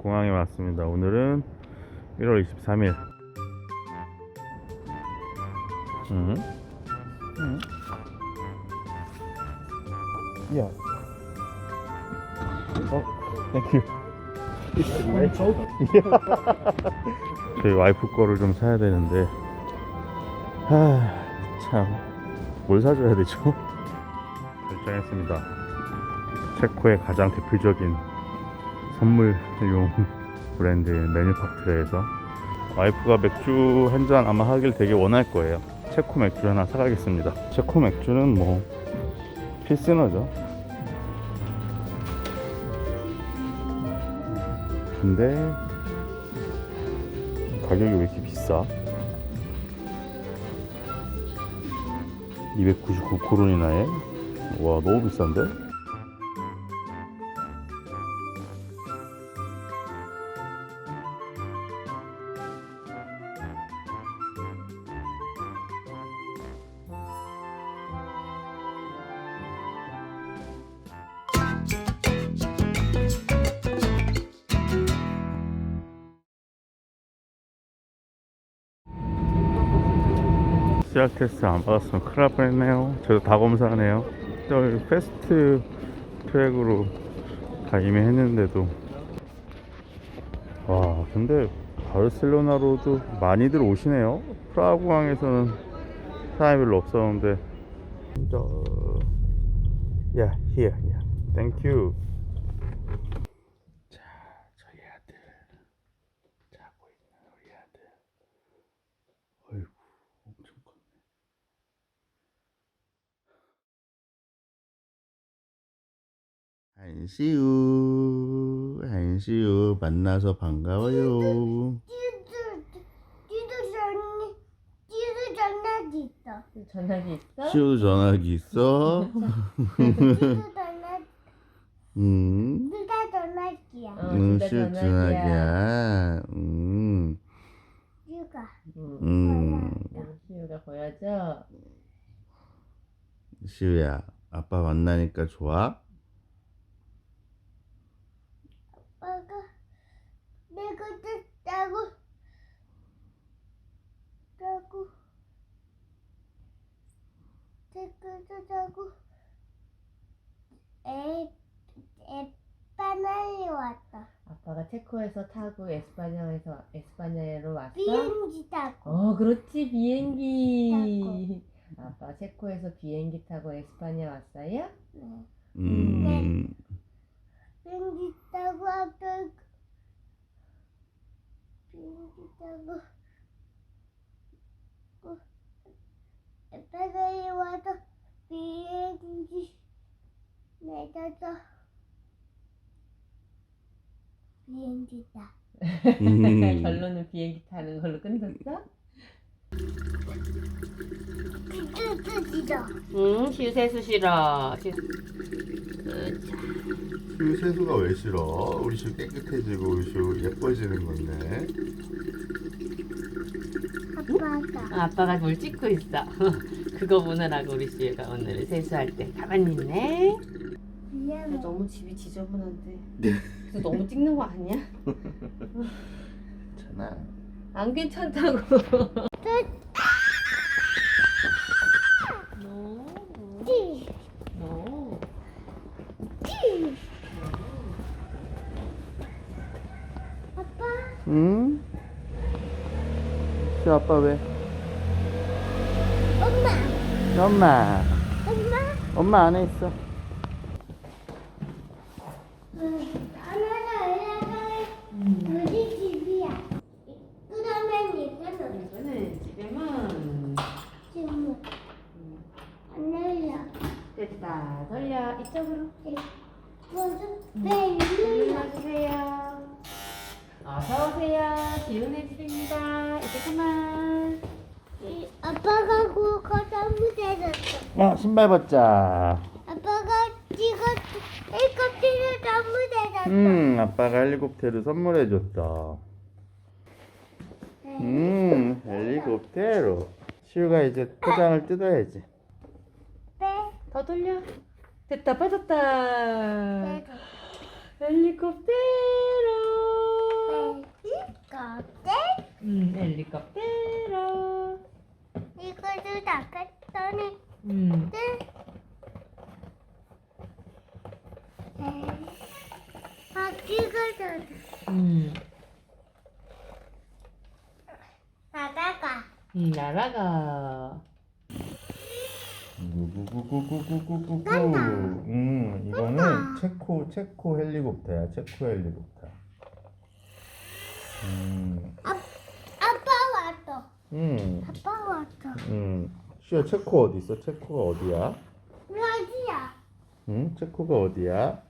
공항에 왔습니다. 오늘은 1월 23일. 음. 음. 야. 어, 땡큐. 저희 와이프 거를 좀 사야 되는데, 하, 참, 뭘 사줘야 되죠? 결정했습니다. 체코의 가장 대표적인 선물용 브랜드 메뉴파크에서 와이프가 맥주 한 잔 아마 하길 되게 원할 거예요. 체코 맥주 하나 사가겠습니다. 체코 맥주는 뭐 필수너죠. 근데 가격이 왜 이렇게 비싸? 299 코론이나 해? 와 너무 비싼데? 시약 테스트 안 받았으면 큰일 날 뻔했네요. 저도 다 검사하네요. 저 패스트 트랙으로 다 이미 했는데도 와 근데 바르셀로나로도 많이들 오시네요. 프라하 공항에서는 사람이 별로 없었는데 저... 야, here, yeah. You. 자, 저희 아들 자고 있는 우리 아들. 어이구, 엄청 컸네. 한시우, 한시우 만나서 반가워요. 찌도 전이 찌도 전화기 있어. 전화기 있어? 시우도 전화기 있어? 찌도 전화 응. 둘다 전화기야. 어, 응, 둘다 시우 전화기야. 전화기야. 응. 찌가 응. 응. 우리 시우가 보여줘. 시우야, 아빠 만나니까 좋아? 아빠가 내가 뜯다고 자고 내가 뜯다고 에 에빠나리 왔다. 아빠가 체코에서 타고 에스파냐에서 에스파냐로 왔어? 비행기 타고. 어, 그렇지 비행기. 아빠 체코에서 비행기 타고 에스파냐 왔어요? 네. 음. 비행기 타고 아까 비행기 타고 어, 에빠나리 와서 비행기 내려서 비행기 타. 음. 결론은 비행기 타는 걸로 끝났어? 응, 시우 세수 싫어. 시우... 시우 세수가 왜 싫어? 우리 시우 깨끗해지고 우리 시우 예뻐지는 건데. 아빠가 아빠가 뭘 찍고 있어. 그거 보느라고 우리 시우가 오늘 세수할 때 가만히 있네. 미안해. 너무 집이 지저분한데. 네. 그래서 너무 찍는 거 아니야? 괜찮아. 안 괜찮다고. 응? 아빠 왜? 엄마, 엄마. 엄마. 엄마 안에 있어. 하나는 올라가면 우리 집이야. 그러면 이거는 이거는 지금은 지금 안 열려. 됐다. 돌려. 이쪽으로. 먼저 왜 열려? 눌러주세요. 어서 오세요. 기운의 집입니다. 이제 그만. 아빠가 그거 잘못해줬어. 어, 신발 벗자. 아빠가 이거 이거 잘못해줬어. 음, 아빠가 헬리콥테르 선물해줬다. 음, 헬리콥테로. 시우가 이제 포장을 뜯어야지. 네. 더 돌려. 됐다. 빠졌다. 네. 헬리콥테로. 음, 헬리콥테로. 이거도 나갔더니 음. 바퀴가 음. 나다가 음, 날아가. 구구구구구구구구구. 음, 이거는 간다. 체코 체코 헬리콥터야. 체코 헬리콥터. 음, 아, 아빠 왔어. 음, 아빠 왔어. 음. 시야 체코 어디 있어? 체코가 어디야? 여기야. 응? 체코가 어디야?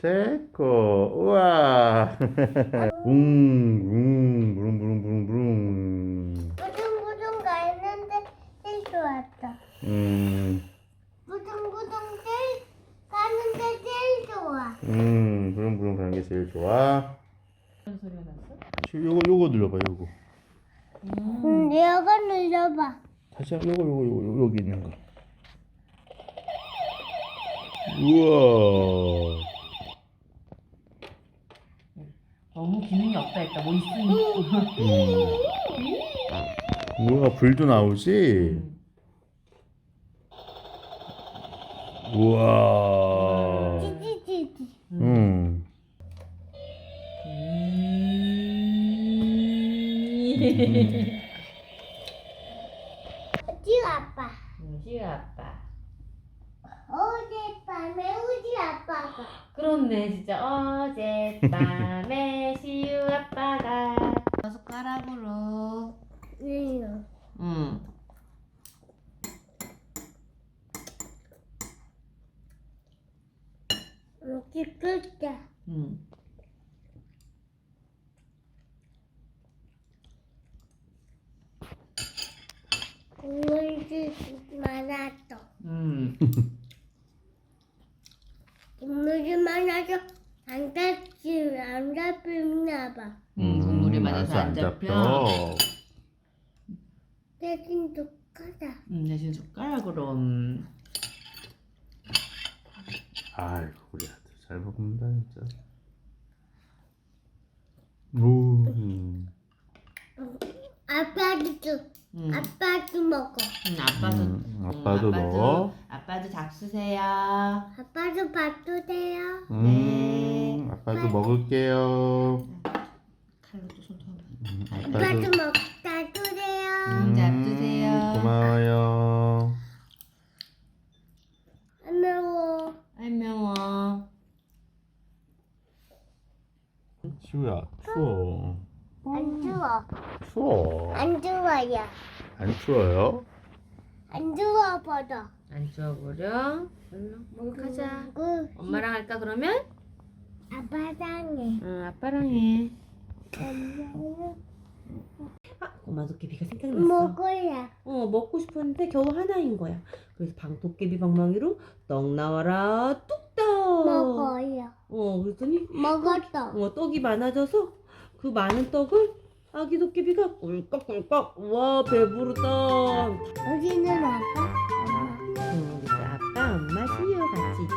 체코. 우와. 웅웅 부릉 부릉 부릉 부릉. 부둥부둥 가는데 제일 좋았어. 음, 부둥부둥 제일 가는데 제일 좋아. 음, 부릉 부릉 가는 게 제일 좋아. 무슨 소리가 났어? 시- 요거 요거 눌러봐 요거. 음. 응, 이거 눌러봐. 다시 한 요거 요거 요거, 여기 있는 거. 우와. 너무 기능이 없다 했다. 뭐 있으니? 음. 우와 불도 나오지. 음. 우와. 찌찌찌찌. 음. 음. 우지 아빠. 우지 아빠. 어젯밤에 우지 아빠가. 그렇네 진짜 어젯밤에 시우 아빠가 숟가락으로 응. 응 이렇게 끓자. 응. 국물이 많았어. 응. 국물이 많아서 안 잡지, 안 잡히나 봐. 음, 많아서 안 잡혀. 대신 독하다. 응, 대신 숟가락으로 음. 아이고 우리 아들 잘 먹는다 진짜. 오. 음. 아빠도 줘. 응. 아빠도 먹어. 응, 아빠도 음, 응, 아빠도 먹어. 아빠도 잡수세요 아빠도 밥 주세요. 음, 아빠도 먹을게요. 손톱 음, 아빠도 아빠도 먹다 주세요. 음, 잡수세요. 고마워요. 안 매워. 안 매워 시우야 추워. 안 추워. 추워. 안 추워요. 안 추워요? 안 추워 버려. 안 주워버려 얼른 목욕하자 그 엄마랑 할까 그러면? 아빠랑 해. 응 아빠랑 해 아, 꼬마 도깨비가 생각났어 먹어야. 어 먹고 싶었는데 겨우 하나인 거야 그래서 방 도깨비 방망이로 떡 나와라 뚝떡 먹어요. 어 그랬더니 먹었어. 어, 떡이 많아져서 그 많은 떡을 아기 도깨비가 꿀꺽꿀꺽 와 배부르다 여기는 아빠. 엄마. 응, 그래서 아빠 엄마 시우 같이 있지